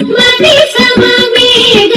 Mani सममेघ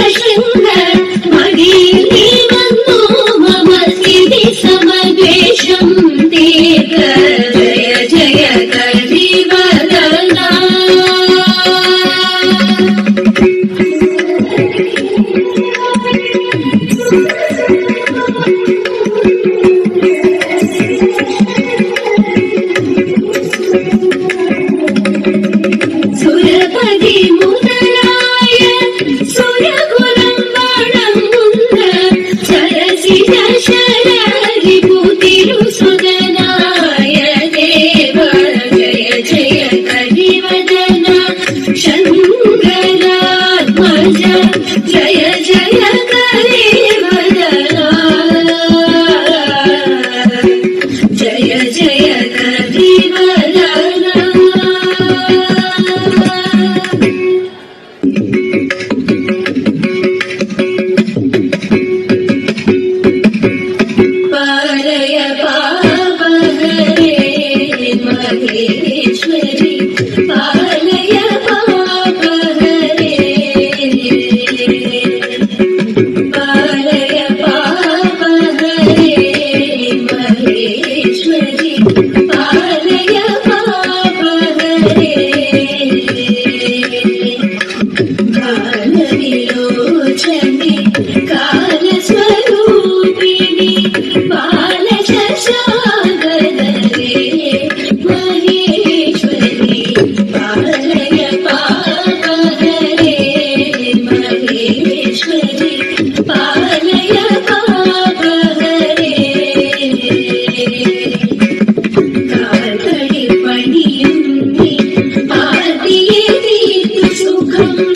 Thank you.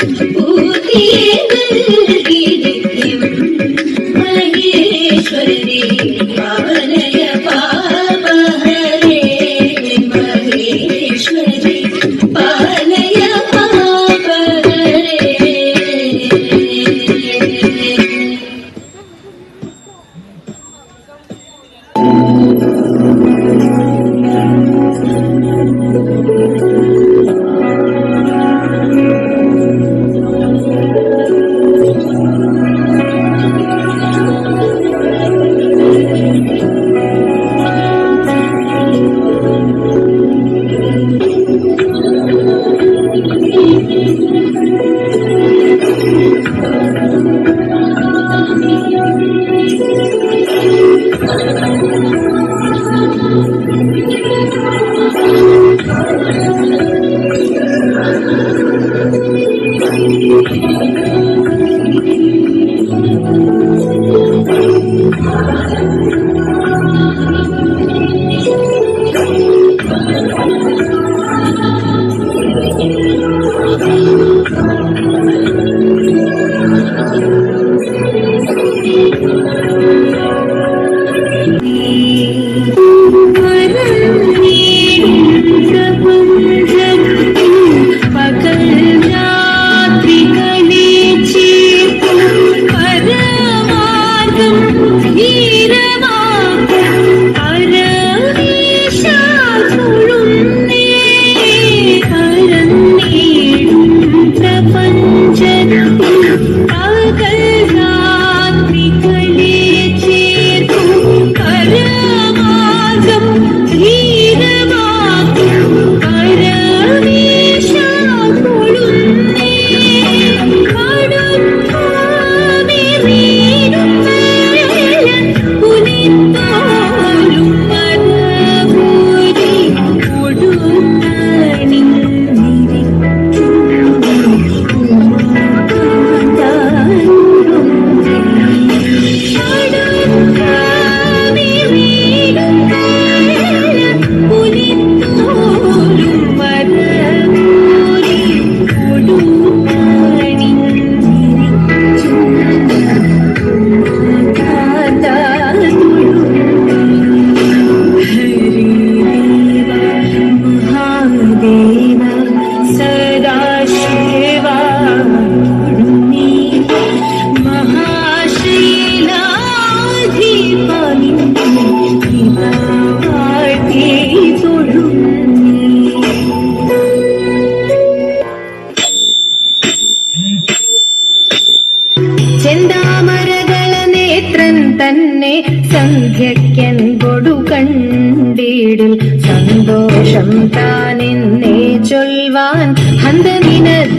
ചൊൽവാൻ ഹന്ത നിനച്ചാലാളാകൂ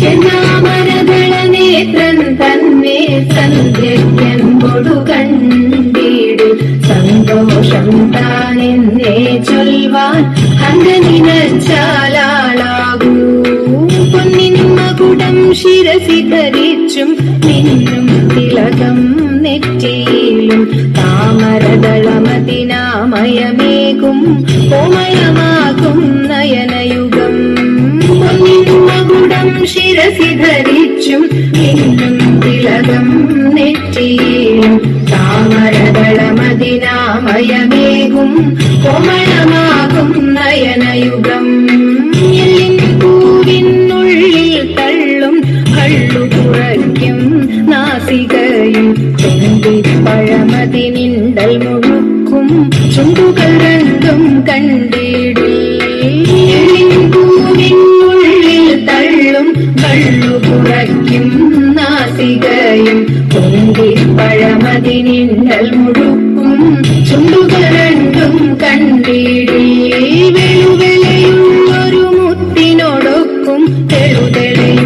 ചെന്നാമരദള നേത്രൻ തന്നെ താനെന്നേ ചൊൽവാൻ ഹന്ത നിനച്ചാലാളാകൂ പൊന്നിൻ മകുടം ശിരസി ധരിച്ചും മിന്നും തിലകം നെറ്റിയിലും താമരദളമതിനാമയമേകും കോമയമാകും നയനയുഗം. മകുടം ശിരസി ധരിച്ചും മിന്നും തിലകം നെറ്റിയിലും താമരദളമതിനാമയമേകും കോമളമാകും നയനയുഗം. ചുണ്ടുകൾ രണ്ടും പൂവിനുള്ളിൽ തള്ളും കള്ളു കുറയ്ക്കും നാസികയും. പഴമതിനിണ്ടൽ മുഴുക്കും ചുണ്ടുകൾ രണ്ടും കണ്ടിടി. വെളുവെളയുള്ളൊരു മുത്തിനോടൊക്കും തെളുതെളയുള്ളൊരു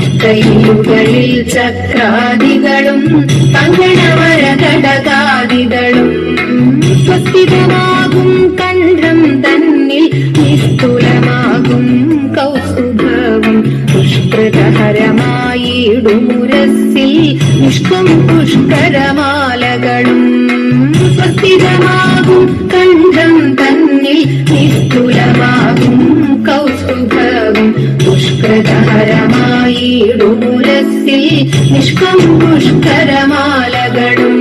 തൃക്കൈയുകളിൽ ചക്രാദികളും കങ്കണവര കടകാദികളും സ്വസ്ഥിതമാകും കണ്ഠം തന്നിൽ നിസ്തുലമാകും കൗസുഭവും പുഷ്കൃതഹരമായിടുമുരസിൽ നിഷ്കം പുഷ്കരമാലകളും. സ്വസ്ഥിതമാകും കണ്ഠം കൗസുഭവും ഡൂരസിൽ നിഷ്കം പുഷ്കരമാലകളും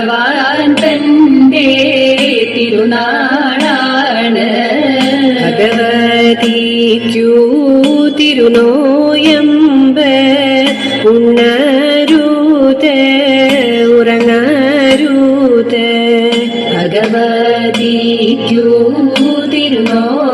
ഭഗവാൻ തന്റെ തിരുനാളാണ്. ഭഗവതിക്കു തിരുനോയമ്പ ഉണരൂത് ഉറങ്ങരൂത്. ഭഗവതിക്കു തിരുനോയമ്പ്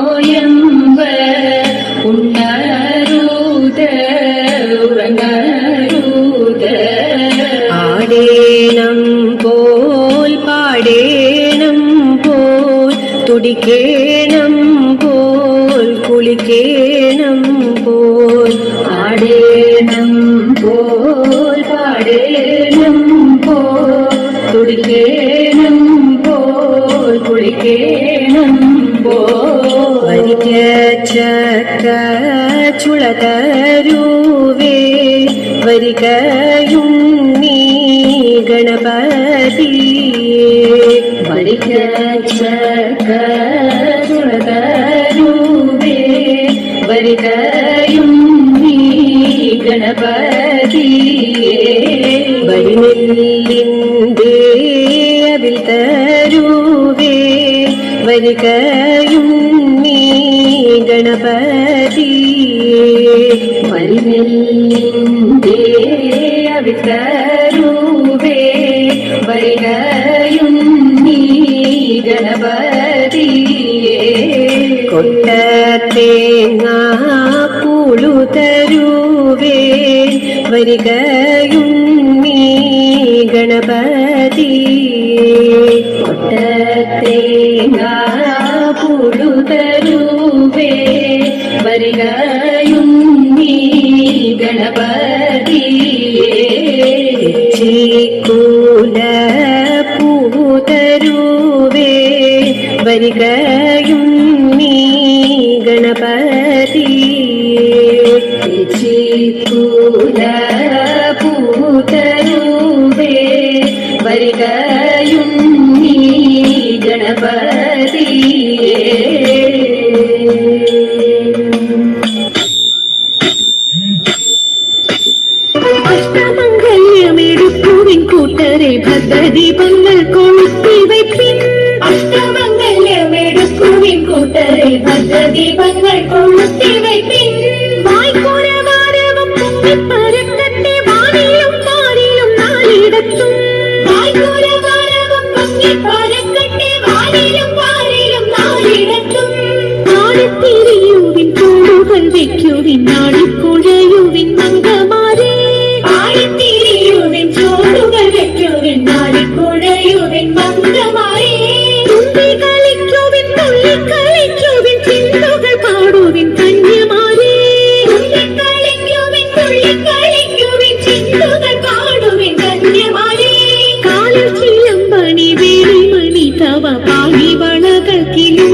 തുടിക്കേണം പോൽ കുളിക്കേണം പോൽ ആടേണം പോൽ പാടേണം പോൽ തുടിക്കേണം പോൽ കുളിക്കേണം പോൽ. വരിക്ക ചക്ക ചുളതരൂവേ വരികയും നീ ഗണപതിയേ. വരികരൂപേ വരികയും നീ ഗണപതിയേ. വരിനെല്ലിന്റെ അതിൽ തരൂവേ. വരികയും നീ ഗണപതിയേ. വരിനെല്ലിന്റെ തരൂവേ. വരികയും കൊട്ടത്തേങ്ങ വരികയും നീ കൊട്ടത്തേങ്ങ പുഴുതരൂപേ വരികയും നീ ഗണപതി. ചീക്കൂല പൂതരൂവേ വരികയും നീ ഗണപതിയേ ചിക്കൂല നീ ഗണപതിയേ. അഷ്ടമംഗല്യമെടുക്കുവിൻ കൂട്ടരെ ഭദ്രദീപങ്ങൾ കൊളുത്തി വയ്പ്പിൻ അഷ്ടമംഗല്യമെടുക്കുവിൻ കൂട്ടരെ ഭദ്രദീപങ്ങൾ കൊളുത്തി വയ്പ്പിൻ വായ്പുരവാരവം പൊങ്ങിപ്പരക്കട്ടെ കിളി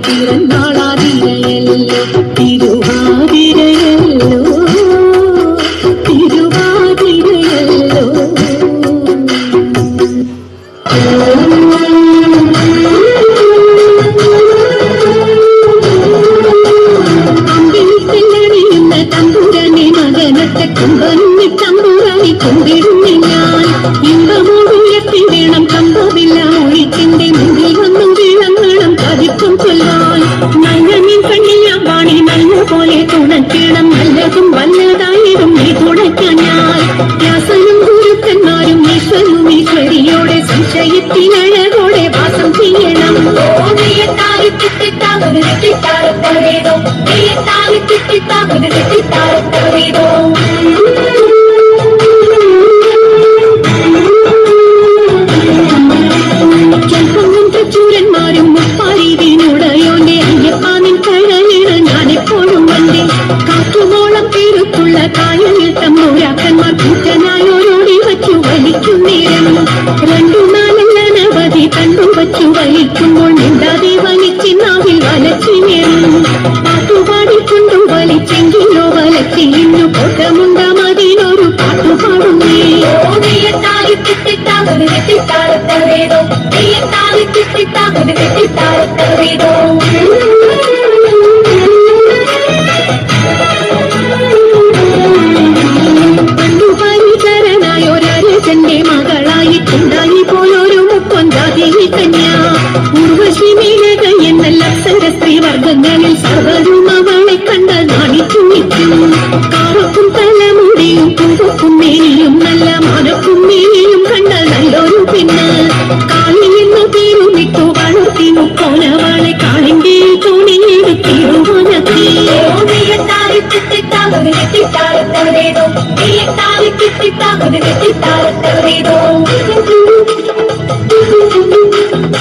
பிறந்தாள் വ്യാസനും ഗുരുക്കന്മാരും ഈശ്വരും ഈശ്വരിയോടെ സംശയത്തിനഴകോടെ വാസം ചെയ്യണം. തച്ചൂരന്മാരും മുപ്പാരീതിനുടയോന്റെ അയ്യപ്പാനിൻ കഴലിന് ഞാനെപ്പോഴും വണ്ടി കാറ്റുമോളം പേരുക്കുള്ള കായലിൽ കൂറ്റനായോരോടി വച്ചു വലിക്കും നേരം. രണ്ടു നാലനവധി കണ്ടു വച്ചു വലിക്കുമ്പോൾ മിണ്ടാതെ വലിച്ചിന്നാവിൽ വലച്ചിനേറും പാട്ടുപാടിക്കൊണ്ടു വലിച്ചെങ്കിലോ വലച്ചി ഇന്നു കൊട്ടമുണ്ടാമതിനൊരു പാട്ടുപാടുന്നേ மார்க்கங்களில் சர்வரும் அவளை கண்ட நாணித்து நிற்கும் காரக்கும் தலைமுடியும் பூவுக்கும் மேலியும் நல்ல மனக்கும் மேலியும் கண்ட நல்லொரு பின்ன காளி என்ன தீருமிட்டு வளர்த்தி முப்போனவளை காளிங்கே தோணி திருமணத்தி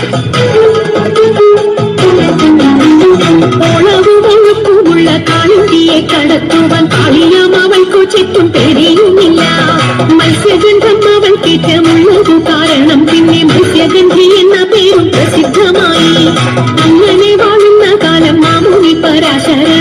Thank you. കടത്തുവാൻ കാളിയാം അവൾക്കു ചുറ്റും പെരിയുമില്ല മത്സ്യഗന്ധം അവൾക്കേറ്റമുള്ളതു കാരണം പിന്നെ മത്സ്യഗന്ധി എന്ന പേരും പ്രസിദ്ധമായി. അങ്ങനെ വാഴുന്ന കാലം മാമുനി പരാശരനും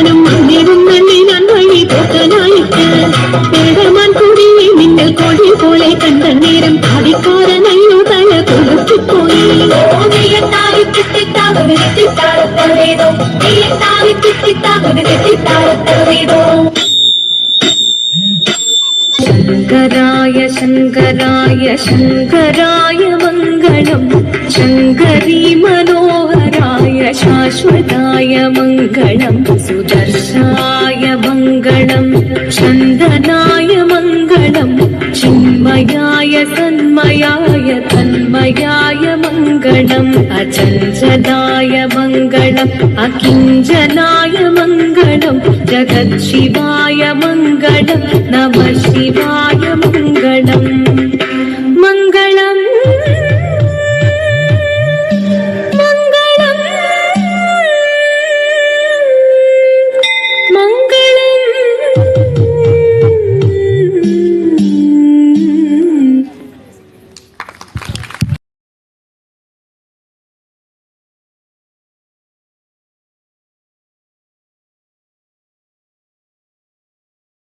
शङ्कराय शङ्कराय मङ्गलम्। शङ्करी मनोहराय शाश्वताय मङ्गलम्। सुदर्शाय मङ्गलम् चन्दनाय मङ्गलम्। चिन्मयाय तन्मयाय तन्मयाय मङ्गलम्। अचञ्चलाय मङ्गलम् अकिञ्जनाय मङ्गलम्। जगत्शिवाय मङ्गलम् नमः शिवाय